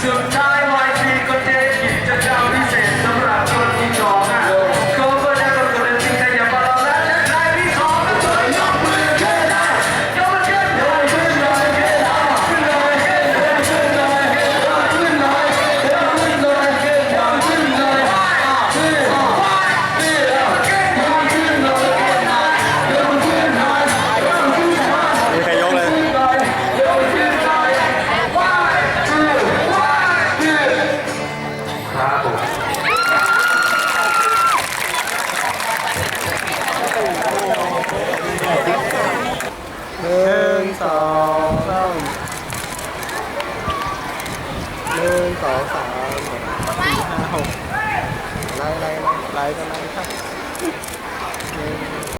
박수 หนึ่งสองสามหนึ่งสองสามสี่ห้าหกไล่ไล่ไล่ไล่กันไล่ครับ